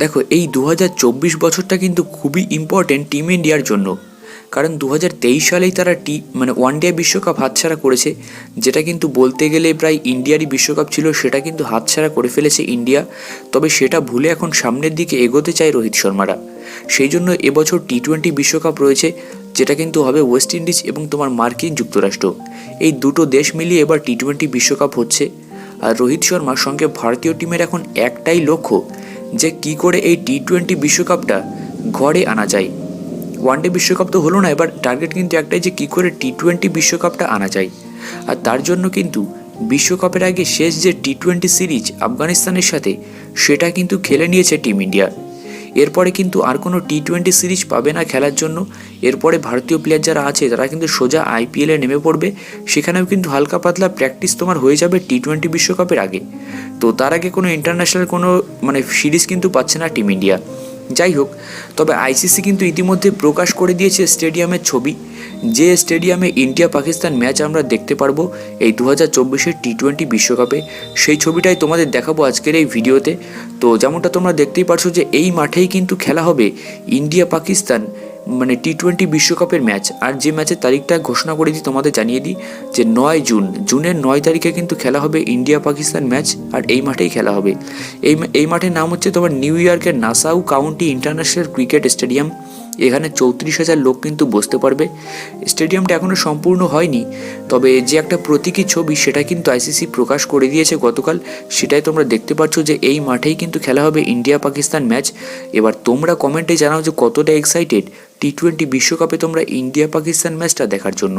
দেখো, এই দু হাজার চব্বিশ বছরটা কিন্তু খুবই ইম্পর্টেন্ট টিম ইন্ডিয়ার জন্য। কারণ দু হাজার তেইশ সালেই তারা টি মানে ওয়ান ডে বিশ্বকাপ হাতছাড়া করেছে, যেটা কিন্তু বলতে গেলে প্রায় ইন্ডিয়ারই বিশ্বকাপ ছিল, সেটা কিন্তু হাতছাড়া করে ফেলেছে ইন্ডিয়া তবে সেটা ভুলে এখন সামনের দিকে এগোতে চায় রোহিত শর্মারা। সেই জন্য এবছর টি টোয়েন্টি বিশ্বকাপ রয়েছে, যেটা কিন্তু হবে ওয়েস্ট ইন্ডিজ এবং তোমার মার্কিন যুক্তরাষ্ট্র। এই দুটো দেশ মিলিয়ে এবার টি টোয়েন্টি বিশ্বকাপ হচ্ছে। আর রোহিত শর্মার সঙ্গে ভারতীয় টিমের এখন একটাই লক্ষ্য যে কি করে এই টি টোয়েন্টি বিশ্বকাপটা ঘরে আনা যায়। ওয়ানডে বিশ্বকাপ তো হলো না, এবার টার্গেট কিন্তু একটাই যে কী করে টি টোয়েন্টি বিশ্বকাপটা আনা যায়। আর তার জন্য কিন্তু বিশ্বকাপের আগে শেষ যে টি টোয়েন্টি সিরিজ আফগানিস্তানের সাথে, সেটা কিন্তু খেলে নিয়েছে টিম ইন্ডিয়া এরপরে কিন্তু আর কোনো টি টোয়েন্টি সিরিজ পাবে না খেলার জন্য। এরপরে ভারতীয় প্লেয়ার যারা আছে, তারা কিন্তু সোজা আইপিএলে নেমে পড়বে। সেখানেও কিন্তু হালকা পাতলা প্র্যাকটিস তোমার হয়ে যাবে টি টোয়েন্টি বিশ্বকাপের আগে। তো তার আগে কোনো ইন্টারন্যাশনাল কোনো মানে সিরিজ কিন্তু পাচ্ছে না টিম ইন্ডিয়া যাই হোক, তবে আইসিসি কিন্তু ইতিমধ্যে প্রকাশ করে দিয়েছে স্টেডিয়ামের ছবি। যে স্টেডিয়ামে ইন্ডিয়া পাকিস্তান ম্যাচ আমরা দেখতে পারব এই দু হাজার চব্বিশের টি টোয়েন্টি বিশ্বকাপে, সেই ছবিটাই তোমাদের দেখাবো আজকের এই ভিডিওতে। তো যেমনটা তোমরা দেখতেই পারছ যে এই মাঠেই কিন্তু খেলা হবে ইন্ডিয়া পাকিস্তান মানে টি টোয়েন্টি বিশ্বকাপের ম্যাচ আর যে ম্যাচের তারিখটা ঘোষণা করে দিই, তোমাদের জানিয়ে দিই যে নয় জুন, জুনের নয় তারিখে কিন্তু খেলা হবে ইন্ডিয়া পাকিস্তান ম্যাচ আর এই মাঠেই খেলা হবে। এই এই মাঠের নাম হচ্ছে তোমার নিউ ইয়র্কের Nassau county international cricket stadium এখানে চৌত্রিশ হাজার লোক কিন্তু বসতে পারবে। স্টেডিয়ামটা এখনও সম্পূর্ণ হয়নি, তবে যে একটা প্রতীকী ছবি সেটা কিন্তু আইসিসি প্রকাশ করে দিয়েছে গতকাল। সেটাই তোমরা দেখতে পাচ্ছ যে এই মাঠেই কিন্তু খেলা হবে ইন্ডিয়া পাকিস্তান ম্যাচ এবার তোমরা কমেন্টে জানাও যে কতটা এক্সাইটেড টি টোয়েন্টি বিশ্বকাপে তোমরা ইন্ডিয়া পাকিস্তান ম্যাচটা দেখার জন্য।